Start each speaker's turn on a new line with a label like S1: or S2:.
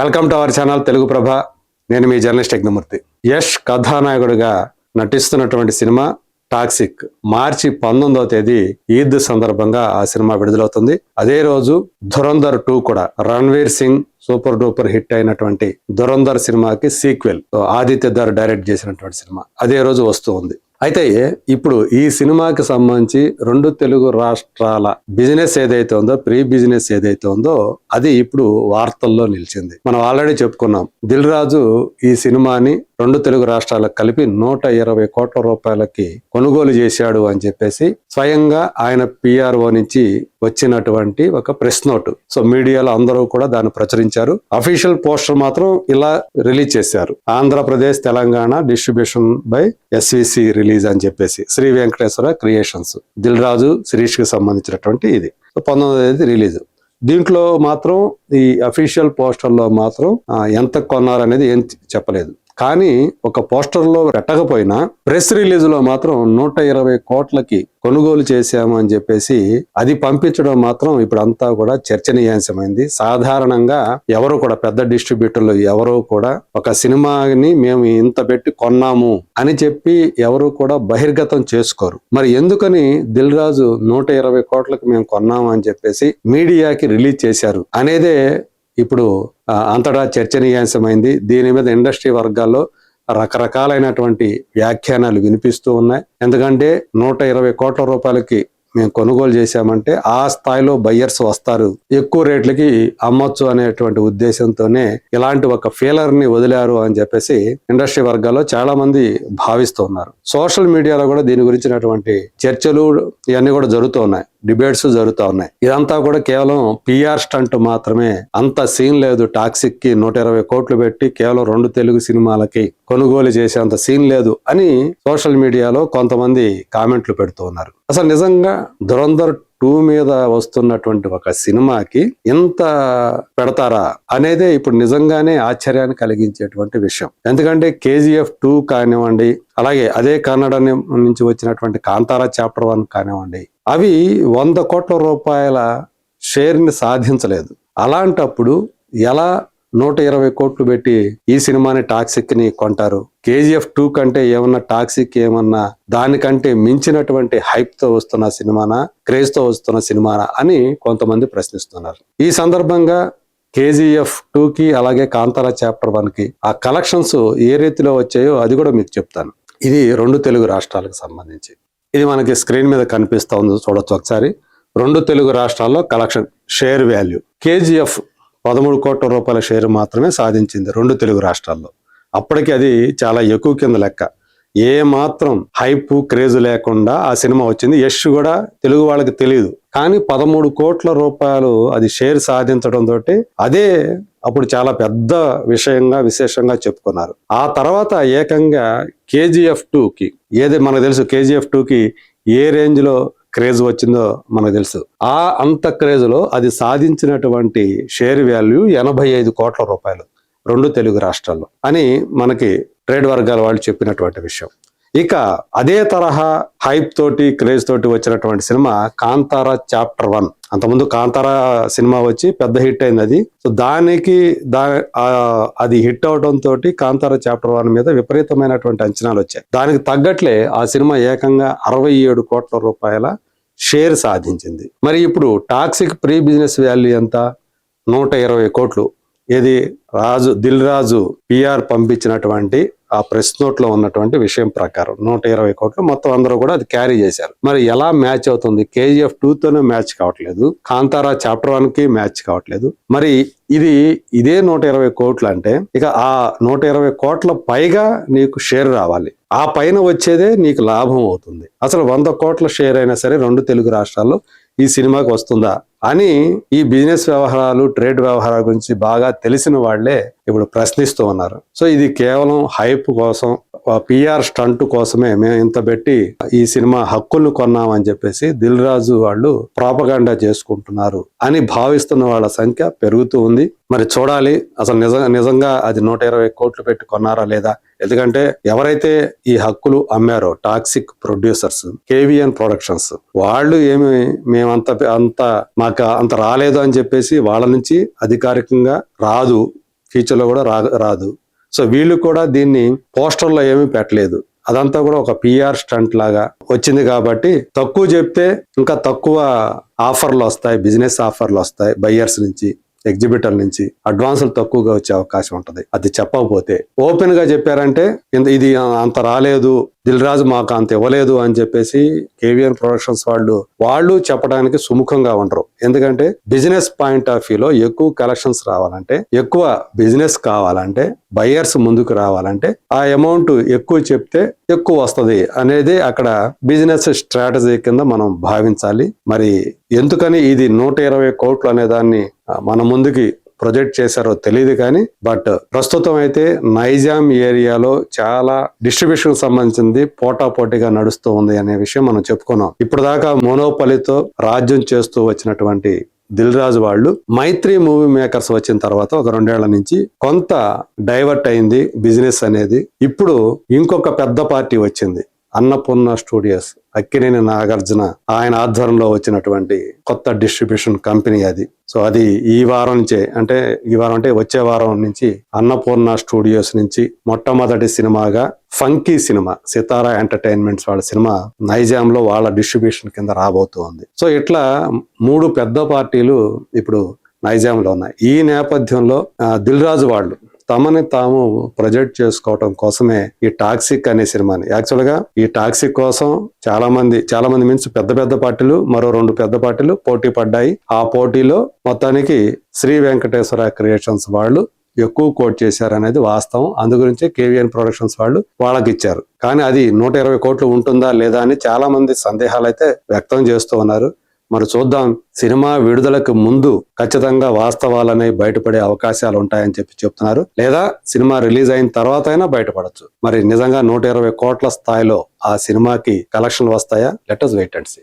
S1: Welcome to our channel Telugu Prabha నేను మీ journalist Yagnamurthy. Yash కథానాయకుడిగా నటిస్తున్నటువంటి సినిమా టాక్సిక్ మార్చి పంతొమ్మిదవ తేదీ ఈద్ సందర్భంగా ఆ సినిమా విడుదలవుతుంది. అదే రోజు ధురంధర్ టూ కూడా Ranveer Singh super duper hit అయినటువంటి ధురంధర్ సినిమాకి సీక్వెల్ ఆదిత్య ధర్ డైరెక్ట్ చేసినటువంటి సినిమా. అదే రోజు వస్తూ ఉంది. అయితే ఇప్పుడు ఈ సినిమాకి సంబంధించి రెండు తెలుగు రాష్ట్రాల బిజినెస్ ఏదైతే ఉందో ప్రీ బిజినెస్ ఏదైతే ఉందో అది ఇప్పుడు వార్తల్లో నిలిచింది. మనం ఆల్రెడీ చెప్పుకున్నాం దిల్ రాజు ఈ సినిమాని రెండు తెలుగు రాష్ట్రాలకు కలిపి నూట ఇరవై కోట్ల రూపాయలకి కొనుగోలు చేశాడు అని చెప్పేసి స్వయంగా ఆయన పిఆర్ఓ నుంచి వచ్చినటువంటి ఒక ప్రెస్ నోట్ సో మీడియాలో అందరూ కూడా దాన్ని ప్రచురించారు. అఫీషియల్ పోస్టర్ మాత్రం ఇలా రిలీజ్ చేశారు. Andhra Pradesh Telangana distribution by SVC release అని చెప్పేసి. శ్రీ వెంకటేశ్వర క్రియేషన్స్ దిల్ రాజు శిరీష్కి సంబంధించినటువంటి ఇది. పంతొమ్మిది తేదీ రిలీజ్ దీంట్లో మాత్రం ఈ అఫీషియల్ పోస్టర్లో మాత్రం ఎంత కొన్నారనేది ఏం చెప్పలేదు. కానీ ఒక పోస్టర్లో పెట్టకపోయినా ప్రెస్ రిలీజ్లో మాత్రం నూట ఇరవై కోట్లకి కొనుగోలు చేశాము అని చెప్పేసి అది పంపించడం మాత్రం ఇప్పుడు అంతా కూడా చర్చనీయాంశమైంది. సాధారణంగా ఎవరు కూడా పెద్ద డిస్ట్రిబ్యూటర్లు ఎవరు కూడా ఒక సినిమాని మేము ఇంత పెట్టి కొన్నాము అని చెప్పి ఎవరు కూడా బహిర్గతం చేసుకోరు. మరి ఎందుకని దిల్ రాజు నూట ఇరవై కోట్లకు మేము కొన్నాము అని చెప్పేసి మీడియాకి రిలీజ్ చేశారు? అనేదే ఇప్పుడు అంతటా చర్చనీయాంశమైంది. దీని మీద ఇండస్ట్రీ వర్గాల్లో రకరకాలైనటువంటి వ్యాఖ్యానాలు వినిపిస్తూ ఉన్నాయి. ఎందుకంటే నూట ఇరవై కోట్ల రూపాయలకి మేము కొనుగోలు చేశామంటే ఆ స్థాయిలో బయ్యర్స్ వస్తారు. ఎక్కువ రేట్లకి అమ్మొచ్చు అనేటువంటి ఉద్దేశంతోనే ఇలాంటి ఒక ఫీలర్ని వదిలారు అని చెప్పేసి ఇండస్ట్రీ వర్గాల్లో చాలా మంది భావిస్తున్నారు సోషల్ మీడియాలో కూడా దీని గురించినటువంటి చర్చలు ఇవన్నీ కూడా జరుగుతూ ఉన్నాయి. డిబేట్స్ జరుగుతూ ఉన్నాయి. ఇదంతా కూడా కేవలం పిఆర్ స్టంట్ మాత్రమే. అంత సీన్ లేదు టాక్సిక్కి నూట ఇరవై కోట్లు పెట్టి కేవలం రెండు తెలుగు సినిమాలకి కొనుగోలు చేసేంత సీన్ లేదు అని సోషల్ మీడియాలో కొంతమంది కామెంట్లు పెడుతూ ఉన్నారు. అసలు నిజంగా దురంధర్ టూ మీద వస్తున్నటువంటి ఒక సినిమాకి ఇంత పెడతారా అనేదే ఇప్పుడు నిజంగానే ఆశ్చర్యాన్ని కలిగించేటువంటి విషయం. ఎందుకంటే కేజీఎఫ్ టూ కానివ్వండి అలాగే అదే కన్నడ నుంచి వచ్చినటువంటి కాంతారా చాప్టర్ వన్ కానివ్వండి అవి వంద కోట్ల రూపాయల షేర్ని సాధించలేదు. అలాంటప్పుడు ఎలా నూట ఇరవై కోట్లు పెట్టి ఈ సినిమాని టాక్సిక్ని కొంటారు. కేజీఎఫ్ టూ కంటే ఏమన్నా టాక్సిక్ ఏమన్నా దానికంటే మించినటువంటి హైప్తో వస్తున్న సినిమానా క్రేజ్తో వస్తున్న సినిమానా అని కొంతమంది ప్రశ్నిస్తున్నారు. ఈ సందర్భంగా కేజీఎఫ్ టూ కి అలాగే కాంతారా చాప్టర్ వన్కి ఆ కలెక్షన్స్ ఏ రీతిలో వచ్చాయో అది కూడా మీకు చెప్తాను. ఇది రెండు తెలుగు రాష్ట్రాలకు సంబంధించి. ఇది మనకి స్క్రీన్ మీద కనిపిస్తూ ఉంది చూడొచ్చు ఒకసారి. రెండు తెలుగు రాష్ట్రాల్లో కలెక్షన్ షేర్ వాల్యూ. కేజీఎఫ్ పదమూడు కోట్ల రూపాయల షేర్ మాత్రమే సాధించింది రెండు తెలుగు రాష్ట్రాల్లో. అప్పటికి అది చాలా ఎక్కువ కింద లెక్క. ఏ మాత్రం హైప్ క్రేజ్ లేకుండా ఆ సినిమా వచ్చింది. యష్ కూడా తెలుగు వాళ్ళకి తెలియదు కానీ పదమూడు కోట్ల రూపాయలు అది షేర్ సాధించడం తోటి అదే అప్పుడు చాలా పెద్ద విషయంగా విశేషంగా చెప్పుకున్నారు. ఆ తర్వాత ఏకంగా కేజీఎఫ్ టూకి ఏది మనకు తెలుసు కేజీఎఫ్ టూకి ఏ రేంజ్లో క్రేజ్ వచ్చిందో మనకు తెలుసు. ఆ అంత క్రేజ్లో అది సాధించినటువంటి షేర్ వాల్యూ ఎనభై ఐదు కోట్ల రూపాయలు రెండు తెలుగు రాష్ట్రాల్లో అని మనకి ట్రేడ్ వర్గాల వాళ్ళు చెప్పినటువంటి విషయం. ఇక అదే తరహా హైప్ తోటి క్రేజ్ తోటి వచ్చినటువంటి సినిమా కాంతారా చాప్టర్ వన్. అంతకుముందు కాంతారా సినిమా వచ్చి పెద్ద హిట్ అయింది అది. సో దానికి దా అది హిట్ అవడం తోటి కాంతారా చాప్టర్ వన్ మీద విపరీతమైనటువంటి అంచనాలు వచ్చాయి. దానికి తగ్గట్లే ఆ సినిమా ఏకంగా అరవై ఏడు కోట్ల రూపాయల షేర్ సాధించింది. మరి ఇప్పుడు టాక్సిక్ ప్రీ బిజినెస్ వాల్యూ ఎంత? నూట ఇరవై కోట్లు. ఇది రాజు దిల్ రాజు పిఆర్ పంపించినటువంటి ఆ ప్రెస్ నోట్లో ఉన్నటువంటి విషయం ప్రకారం నూట ఇరవై కోట్లు మొత్తం అందరూ కూడా అది క్యారీ చేశారు. మరి ఎలా మ్యాచ్ అవుతుంది? కేజీఎఫ్ టూతోనే మ్యాచ్ కావట్లేదు. కాంతారా చాప్టర్ వన్కి మ్యాచ్ కావట్లేదు. మరి ఇది ఇదే నూట ఇరవై కోట్లు అంటే ఇక ఆ నూట ఇరవై కోట్ల పైగా నీకు షేర్ రావాలి. ఆ పైన వచ్చేదే నీకు లాభం అవుతుంది. అసలు వంద కోట్ల షేర్ అయినా సరే రెండు తెలుగు రాష్ట్రాల్లో ఈ సినిమాకి వస్తుందా అని ఈ బిజినెస్ వ్యవహారాలు ట్రేడ్ వ్యవహారాల గురించి బాగా తెలిసిన వాళ్ళే ఇప్పుడు ప్రశ్నిస్తూ ఉన్నారు. సో ఇది కేవలం హైప్ కోసం పిఆర్ స్టంట్ కోసమే మేము ఇంత పెట్టి ఈ సినిమా హక్కులను కొన్నామని చెప్పేసి దిల్ రాజు వాళ్ళు ప్రాపగాండా చేసుకుంటున్నారు అని భావిస్తున్న వాళ్ళ సంఖ్య పెరుగుతూ ఉంది. మరి చూడాలి అసలు నిజంగా నిజంగా అది నూట ఇరవై కోట్లు పెట్టి కొన్నారా లేదా? ఎందుకంటే ఎవరైతే ఈ హక్కులు అమ్మారో టాక్సిక్ ప్రొడ్యూసర్స్ కేవిఎన్ ప్రొడక్షన్స్ వాళ్ళు ఏమి మేమంత అంత మాకు అంత రాలేదు అని చెప్పేసి వాళ్ళ నుంచి అధికారికంగా రాదు ఫ్యూచర్లో కూడా రా రాదు. సో వీళ్ళు కూడా దీన్ని పోస్టర్లో ఏమీ పెట్టలేదు. అదంతా కూడా ఒక పిఆర్ స్టంట్ లాగా వచ్చింది కాబట్టి తక్కువ చెప్తే ఇంకా తక్కువ ఆఫర్లు వస్తాయి బిజినెస్ ఆఫర్లు వస్తాయి బయ్యర్స్ నుంచి ఎగ్జిబిటర్ నుంచి. అడ్వాన్సులు తక్కువగా వచ్చే అవకాశం ఉంటుంది. అది చెప్పకపోతే. ఓపెన్గా చెప్పారంటే ఇది అంత రాలేదు. దిల్ రాజు మాకు అంత ఇవ్వలేదు అని చెప్పేసి కేవీఎన్ ప్రొడక్షన్స్ వాళ్ళు వాళ్ళు చెప్పడానికి సుముఖంగా ఉండరు. ఎందుకంటే బిజినెస్ పాయింట్ ఆఫ్ వ్యూలో ఎక్కువ కలెక్షన్స్ రావాలంటే ఎక్కువ బిజినెస్ కావాలంటే బయర్స్ ముందుకు రావాలంటే ఆ అమౌంట్ ఎక్కువ చెప్తే ఎక్కువ వస్తుంది అనేది అక్కడ బిజినెస్ స్ట్రాటజీ కింద మనం భావించాలి. మరి ఎందుకని ఇది నూట ఇరవై కోట్లు అనే దాన్ని మన ముందుకి ప్రొజెక్ట్ చేశారో తెలియదు కానీ బట్ ప్రస్తుతం అయితే నైజాం ఏరియాలో చాలా డిస్ట్రిబ్యూషన్ సంబంధించింది పోటాపోటీగా నడుస్తూ ఉంది అనే విషయం మనం చెప్పుకున్నాం. ఇప్పుడు దాకా మోనోపలితో రాజ్యం చేస్తూ వచ్చినటువంటి దిల్ రాజు వాళ్ళు మైత్రి మూవీ మేకర్స్ వచ్చిన తర్వాత ఒక రెండేళ్ళ నుంచి కొంత డైవర్ట్ అయింది బిజినెస్ అనేది. ఇప్పుడు ఇంకొక పెద్ద పార్టీ వచ్చింది. అన్నపూర్ణ స్టూడియోస్ అక్కినేని నాగార్జున ఆయన ఆధ్వర్యంలో వచ్చినటువంటి కొత్త డిస్ట్రిబ్యూషన్ కంపెనీ అది. సో అది ఈ వారం నుంచే అంటే ఈ వారం అంటే వచ్చే వారం నుంచి అన్నపూర్ణ స్టూడియోస్ నుంచి మొట్టమొదటి సినిమాగా ఫంకీ సినిమా సితారా ఎంటర్టైన్మెంట్స్ వాళ్ళ సినిమా నైజాంలో వాళ్ళ డిస్ట్రిబ్యూషన్ కింద రాబోతోంది. సో ఇట్లా మూడు పెద్ద పార్టీలు ఇప్పుడు నైజాంలో ఉన్నాయి. ఈ నేపథ్యంలో దిల్ రాజు వాళ్ళు తమని తాము ప్రొజెక్ట్ చేసుకోవటం కోసమే ఈ టాక్సిక్ అనే సినిమాని యాక్చువల్గా ఈ టాక్సిక్ కోసం చాలా మంది చాలా మంది మీన్స్ పెద్ద పెద్ద పార్టీలు మరో రెండు పెద్ద పార్టీలు పోటీ పడ్డాయి. ఆ పోటీలో మొత్తానికి శ్రీ వెంకటేశ్వర క్రియేషన్స్ వాళ్ళు ఎక్కువ కోట్ చేశారు అనేది వాస్తవం. అందు గురించి కేవీఎన్ ప్రొడక్షన్స్ వాళ్ళు వాళ్ళకి ఇచ్చారు కానీ అది నూట ఇరవై కోట్లు ఉంటుందా లేదా అని చాలా మంది సందేహాలు అయితే వ్యక్తం చేస్తూ ఉన్నారు. మరి చూద్దాం. సినిమా విడుదలకు ముందు ఖచ్చితంగా వాస్తవాలనే బయటపడే అవకాశాలు ఉంటాయని చెప్పి చెప్తున్నారు. లేదా సినిమా రిలీజ్ అయిన తర్వాత అయినా బయటపడచ్చు. మరి నిజంగా నూట ఇరవై కోట్ల స్థాయిలో ఆ సినిమాకి కలెక్షన్లు వస్తాయా? Let wait and see